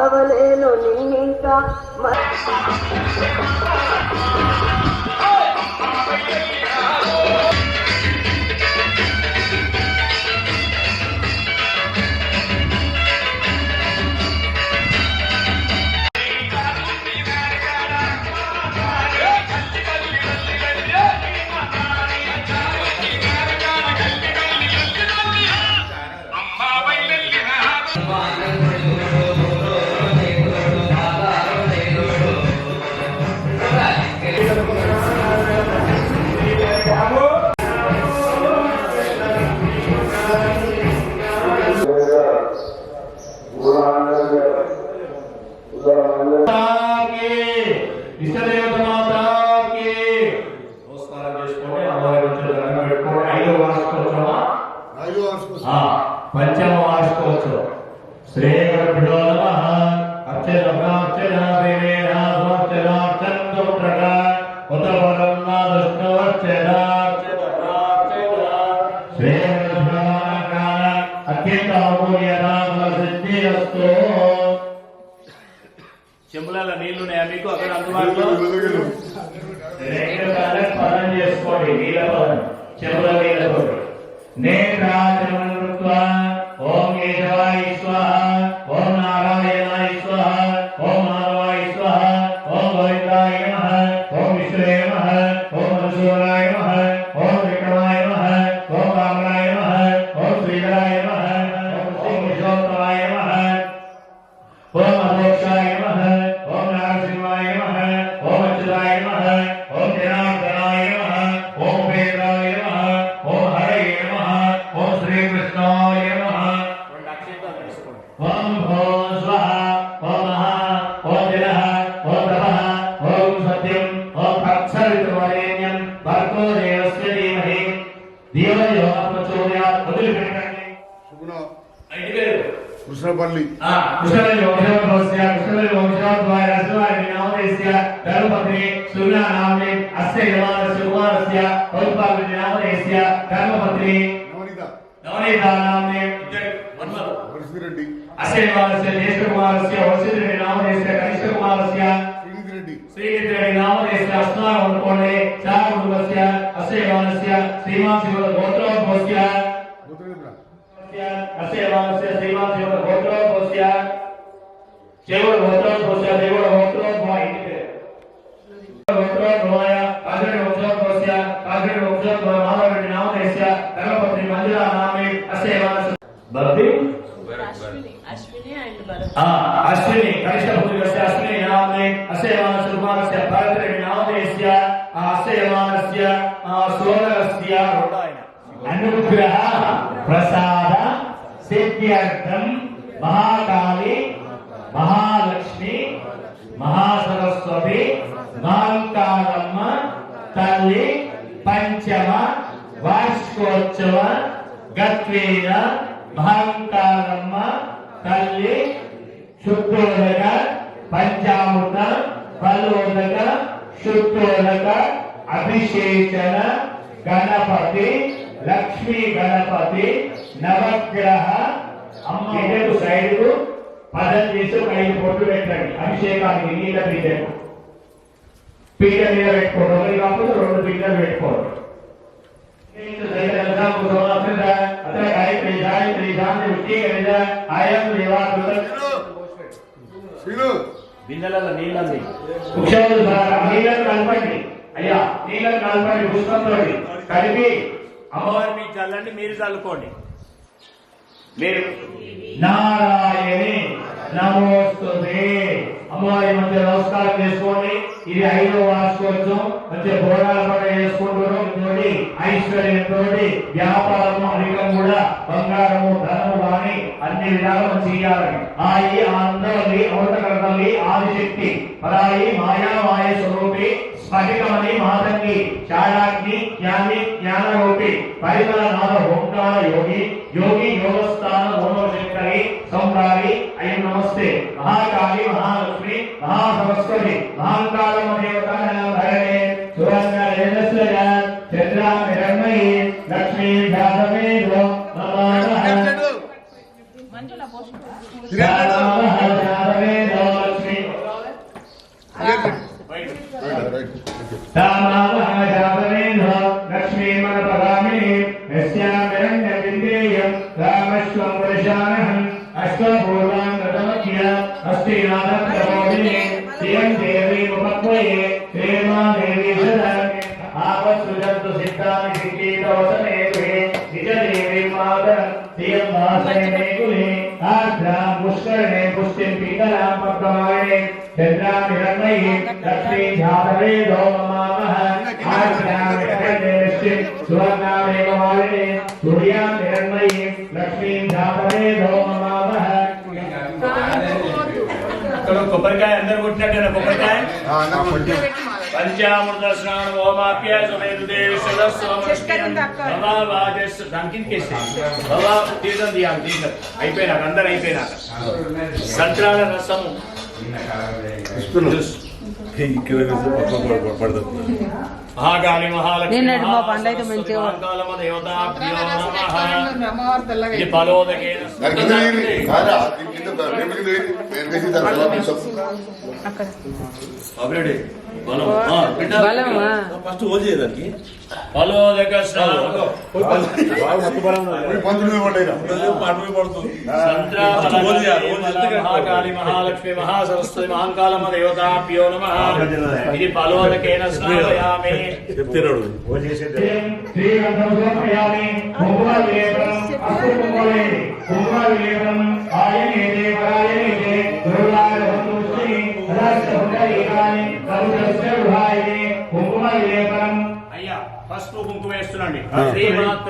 మరవలేను నిన్నింకా ఐదో వార్షికోత్సవమా పంచమ వార్షికోత్సవం శ్రీ గురుభ్యో నమః అర్చన ప్రార్చన దేవేన స్వర్చన చంద్రప్రక ఉత వరం నాదృష్ణవర్చన అర్చన ప్రార్చన శ్రీ గురుభ్యో నమః అత్యంత అమూల్యనామ సిద్ధిరస్తు చెంబులలో నీళ్ళున్నాయా మీకు? అక్కడ అందుబాటులో? పదం చేసుకోండి నీళ్ళ పదం చెవుల మీద నేత్రాచమృత్వ కృష్ణవేణి వంశోద్భవస్య కృష్ణవేణి వంశోద్భవాయ రసవాయ నామదేస్య ధర్మపత్ని అస్య యమానస్య కుమారస్య పౌత్పాల్ని నామదేస్య ధర్మపత్ని వరసిరెడ్డి అస్య యమానస్య జ్యేష్ఠ కుమారస్య నామదేస్య కనిష్ఠ కుమారస్య శ్రీనిధి రెడ్డి శ్రీనిధిరెడ్డి. నామదేస్య అస్మాన్ వండుకోండి చా కుటుంబస్య అస్య యమానస్య శ్రీమాన్ శివ గోత్రోద్భవస్య అస్య యమానస్య శ్రీమాన్ శివ గోత్రోద్భవస్య శివుడు గోత్రోద్భవస్య దేవుడు గోత్రోద్భవ ఇంటి పేరు గోత్రోద్భవాయ కాజడి వంశోద్భవస్య కాజడి వంశోద్భవ మాధవరెడ్డి నామదేస్య ధర్మపత్ని మంజులా నామే అస్య యమానస్య భక్తి అశ్విని అశ్విని అండ్ భరత్ ఆ అశ్విని కనిష్ట పుత్రికస్య అశ్విని నామే అస్య యమానస్య కుమారస్య భరతరెడ్డి నామదేస్య ఆ అస్య యమానస్య ఆ సోదరస్య అనుగ్రహ ప్రసాద సిద్ధ్యర్థం మహాకాళి మహాలక్ష్మి మహాసరస్వతి మహంకాళమ్మ తల్లి పంచమ వార్షికోత్సవ గత్వేన మహంకాళమ్మ తల్లి శుద్ధోదక పంచామృత ఫలోదక శుద్ధోదక అభిషేచన గణపతి లక్ష్మీ గణపతి నవగ్రహ అమ్మకు సైడ్ పదం చేసి ఒక ఐదు పొట్లు పెట్టండి. అభిషేకానికి నీళ్ళ పీటకు పీట మీద పెట్టుకోండి. ఒకటి కాకపోతే రెండు దేవాకృత శ్రీను బిందెలలో నీళ్ళంది నీళ్ళను కలపండి. అయ్యా నీళ్ళను కలపండి. పుష్పంతో కలిపి అమ్మవారి మీకు చల్లండి మీరు చల్లుకోండి. మీరు నారాయణి నమోస్తుతే. అమ్మవారి మధ్య నమస్కారం చేసుకోండి. ఇది ఐదో వార్షికోత్సవం. మధ్య బోనాల పండుగ చేసుకుంటున్నాం. ఇంకోటి ఐశ్వర్యంతో వ్యాపారము అధికం కూడా బంగారము ధనము కానీ అన్ని విధాలుగా చేయాలని ఈ అందరి అమృతకర్తల్లి ఆదిశక్తి పరాయి మాయా మాయ స్వరూపి స్ఫటికమని మాతంగి చాడాగ్ని జ్ఞాని జ్ఞానరూపి పరిమళ నాద ఓంకార యోగి యోగి యోగస్థాన ఓనోశంకరి సంకారి అయం నమస్తే. మహాకాళి మహాలక్ష్మి మహాసరస్వతి మహాకాళమ దేవత ధరణే సువర్ణ రేణస్య చంద్రామిరణమయీ లక్ష్మీ. ధ్యాతమేదో నమానః మంజుల सन्तु सिद्धानि सिद्धिरोदने गृहे निजदेवी मातरं श्रियम्मासयने गुहे आर्द्रां पुष्करणे पुष्टिं पीतरां पप्रवायणे चन्द्रां हिरण्मयी लक्ष्मी ध्यातवेदो ममामः आर्द्रां हिरण्मयी निश्चिं सुवर्णामेव वारिणे सूर्यां हिरण्मयी लक्ष्मीं ध्यातवेदो ममामः चलो कोपर का है अंदर उठना देना कोपर का है हाँ ना उठना పంచామృత స్నానం ఓమాప్య సుమేధు దేవి తీర్థం తీయాలి తీర్థం అయిపోయినాక అందరు అయిపోయినాక సంత్రాల రసము. మహాకాళి మహాలక్ష్మి నిన్నటి మా పండగ మంచిగా ఫస్ట్ చేయడానికి మహాకాళి మహాలక్ష్మి మహాసరస్వతి మహాకాలమ దేవతాభ్యో నమ. ఇది ఫలోదకేన స్నాపయామి చెప్తున్నాడు. అయ్యా పసుపు కుంకుమ వేస్తున్నాండి. శ్రీమాత్రే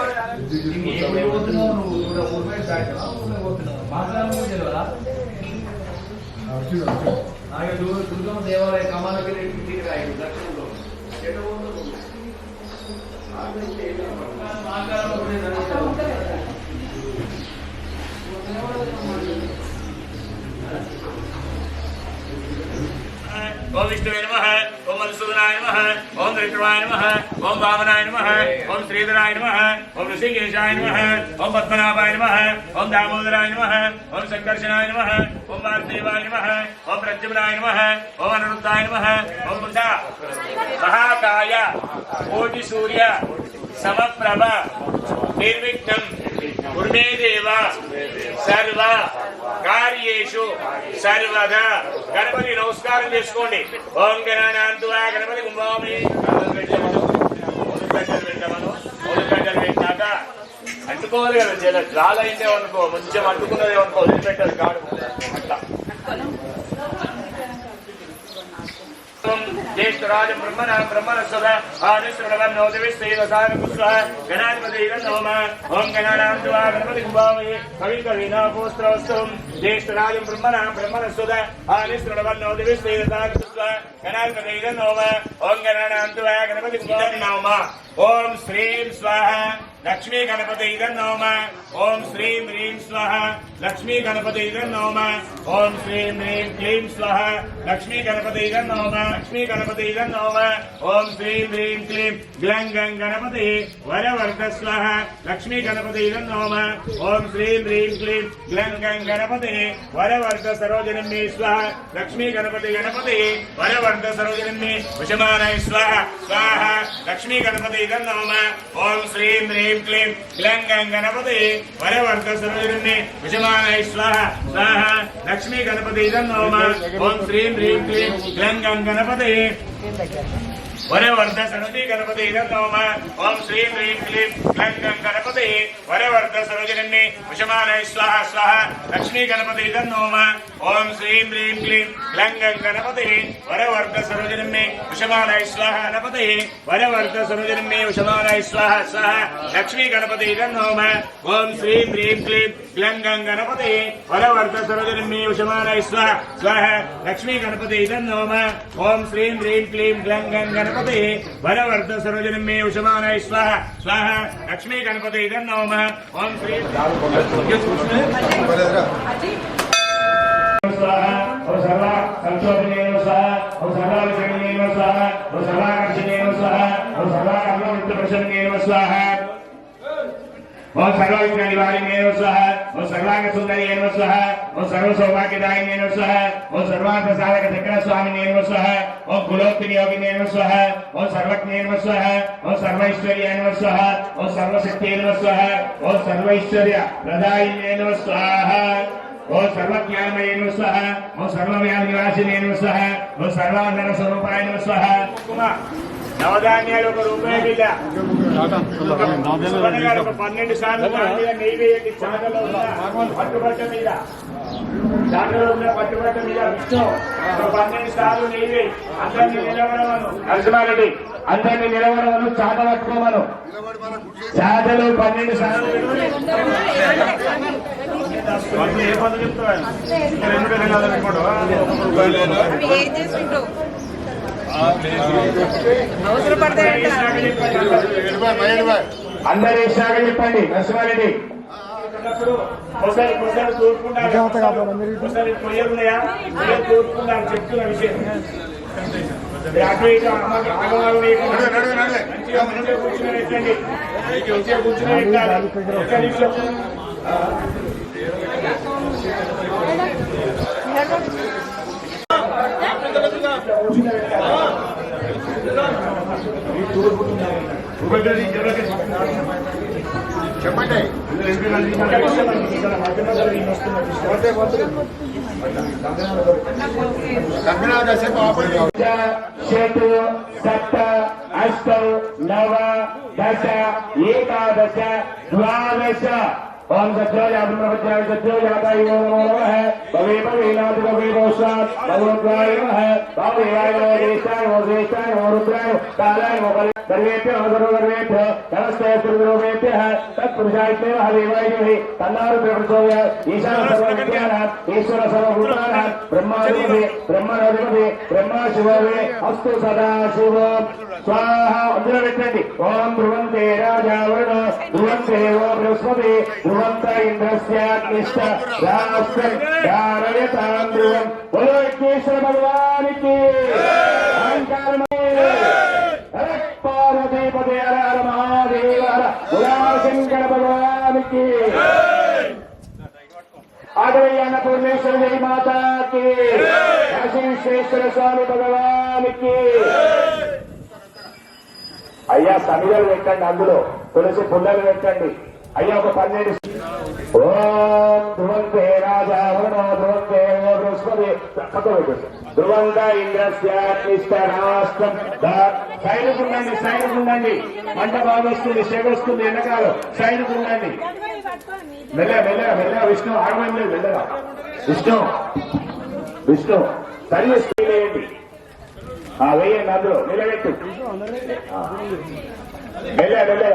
చెమ్మికే ఓం విష్ణువే నమః ఓం మధుసూదనాయ నమః ఓం త్రివిక్రమాయ నమః ఓం వామనాయ నమః ఓం శ్రీధరాయ నమః ఓం ఋషికేశాయ నమః ఓం పద్మనాభాయ నమః ఓం దామోదరాయ నమః ఓం సంకర్షణాయ నమః ఓం వాసుదేవాయ నమః ఓం ప్రద్యుమ్నాయ నమః ఓం అనిరుద్ధాయ నమః ఓం బుద్ధ మహాకాయ కోటి సూర్య సమప్రభ నిర్విఘ్నం కుర్మే దేవ సర్వ కార్యేషు సర్వదా. గణపతి నమస్కారం చేసుకోండి. ఓం గణానాంతువా గణపతి కుంభామి పెట్టాక అంటుకోవాలి కదా జల రాలైతే అనుకో మంచిగా అంటుకున్నదే అనుకో వదిలిపెట్టాలి కాడు. ब्रह्मरूपम ज्येष्ठराज ब्रह्मण ब्रह्मणस्वद आदिश्वरवं नवदेवस्तेजसारकुस्वः गणाधिपतिः नमः ॐ गणानां त्वा गणपति कुभामहे कविकवीनापोस्त्रवस्तुं ज्येष्ठराजं ब्रह्मण ब्रह्मणस्वद आदिश्वरवं नवदेवस्तेजसारकुस्वः गणाधिपतिः नमः ॐ गणानां त्वा गणपति कुभामहे नमः ॐ श्रीं स्वाहा लक्ष्मी गणपति इदं नोम ओम श्रीं ह्रीं स्वाहा लक्ष्मी गणपति इदं नोम ओम श्रीं ह्रीं क्लीं स्वाहा लक्ष्मी गणपति इदं नोम लक्ष्मी गणपति इदं नोम ओम श्रीं ह्रीं क्लीं ग्लं गं गणपति वरवर्ध स्वाहा लक्ष्मी गणपति इदं नोम ओम श्रीं ह्रीं क्लीं ग्लं गं गणपति वरवर्ध सरोजनं मे स्वाहा लक्ष्मी गणपति गणपति वरवर्ध सरोजनं मे वशमानाय स्वाहा स्वाहा लक्ष्मी गणपति इदं नोम ओम श्रीं ह्रीं क्लीं ग्लं गं गणपति वरवर्ध सरोजनं विषमानाय स्वाहा स्वाहा लक्ष्मी गणपति इदं नोम ओम श्रीं ह्रीं क्लीं ग्लं गं गणपति वरवर्ध सरस्वती गणपति इदं नोम ओम श्रीं ह्रीं क्लीं ग्लं गं गणपति वरवर्ध सरोजनं विषमानाय स्वाहा स्वाहा लक्ष्मी गणपति इदं नोम ओम श्रीं ह्रीं क्लीं ग्लं गं गणपति वरवर्ध सरोजनं विषमानाय स्वाहा गणपति वरवर्ध सरोजनं विषमानाय स्वाहा स्वाहा लक्ष्मी गणपति इदं नोम ओम श्रीं ह्रीं क्लीं ग्लं गं गणपति वरवर्ध सरोजनं विषमानाय स्वाहा स्वाहा लक्ष्मी गणपति इदं नोम ओम గణపతే వరవర్ధ సరోజనం మే ఉషమానాయ స్వాహ స్వాహ లక్ష్మీ గణపతే ఇదన్నోమ ఓం శ్రీ స్వాహ ఓ సర్వా సంతోషనేన స్వాహ ఓ సర్వా విషణేన స్వాహ ఓ సర్వాకర్షణేన స్వాహ ఓ సర్వాకర్ణ విత్తపర్షణేన స్వాహ ఓం సర్వవిఘ్న నివారిణే నమః స్వాహ ఓం సర్వాంగ సుందరి నమః స్వాహ ఓం సర్వ సౌభాగ్యదాయినే నమః స్వాహ ఓం సర్వార్థ సాధక చక్ర స్వామినే నమః స్వాహ ఓం కులోత్తిని యోగినే నమః స్వాహ ఓం సర్వజ్ఞే నమః స్వాహ ఓం సర్వైశ్వర్య నమః స్వాహ ఓం సర్వశక్తి నమః స్వాహ ఓం సర్వైశ్వర్య ప్రదాయినే నమః స్వాహ ఓం సర్వజ్ఞానమయ నమః స్వాహ ఓం సర్వవ్యాధి నివాసినే నమః స్వాహ ఓం సర్వాంధన స్వరూపాయ నమః స్వాహ నవధాన్యాలు ఒక రూపాయి బిడ్డ ఒక పన్నెండు సార్లు నెయ్యి వేయండి. చాటలో ఉన్న పట్టుబట్ట మీద. చాటలో ఉన్న పట్టుబట్ట మీద విష్ణు. ఒక పన్నెండు సార్లు నెయ్యి వేయి. అందరినీ నిలవడమను నరసింహారెడ్డి అందరినీ నిలవడమను చాట పట్టుకోమను. చాటలు పన్నెండు సార్లు ఏ పనులు అందరు ఇష్టాగా చెప్పండి నరసింహారెడ్డి. ఒకసారి ఒకసారి చూసుకుంటారు ఒకసారి కొయ్యలు చూసుకుంటారు చెప్తున్న విషయం. అటు ఇటు పెట్టాలి ఒక్క నిమిషం చెప్పండి కంపెనీ కాసేపు ఆపండి షటు సప్త అష్టౌ నవ దశ ఏకాదశ ద్వాదశ ఓం సత్యో యాబ్రహ్మచారి సత్యో యాదాయ నమో నమః భవే భవే నాథ భవే భోషాత్ భగవద్వాయ నమః భవేయాయ నమో దేశాయ నమో దేశాయ నమో రుద్రాయ కాలాయ నమో బలి సర్వేభ్యో సర్వగర్వేభ్యో నమస్తే సర్వలోకేభ్యः తత్పురుషాయ దేవः దేవాయ ధీమహి తన్నారు ప్రచోదయాత్ ఈశాన సర్వవిద్యానాం ఈశ్వర సర్వభూతానాం బ్రహ్మాధిపతి బ్రహ్మణాధిపతి బ్రహ్మ శివే అస్తు సదా శివం స్వాహ అందులో పెట్టండి ఓం ధ్రువంతే రాజా వరుణ ధ్రువంతే ఓ బృహస్పతి ధ్రువంత ఇంద్రస్యాగ్నిష్ట రాష్ట్రం ధారయతాం ధ్రువం బలో విఘ్నేశ్వర భగవానికి మాతాకి విశ్వేశ్వర స్వామి భగవానికి. అయ్యా సమిధలు పెట్టండి అందులో. తులసి పుల్లలు పెట్టండి. అయ్యా ఒక పన్నెండు ఓం ధ్రువంతే రాజా వరుణో ధ్రువంతే ఓ బృహస్పతి. పక్కన పెట్టండి ధ్రువంత ఇంద్రస్యాత్మిష్ట రాష్ట్రం. సైనికు ఉండండి సైనికు ఉండండి. మంట బాగా వస్తుంది సెగ వస్తుంది సైనికు ఉండండి. మెల్ల మెల్ల మెల్ల విష్ణు ఆగమని లేదు మెల్లగా. విష్ణు. విష్ణు సరి వేయండి. ఆ వేయండి అందులో నిలబెట్టు. వెళ్ళా వెళ్ళా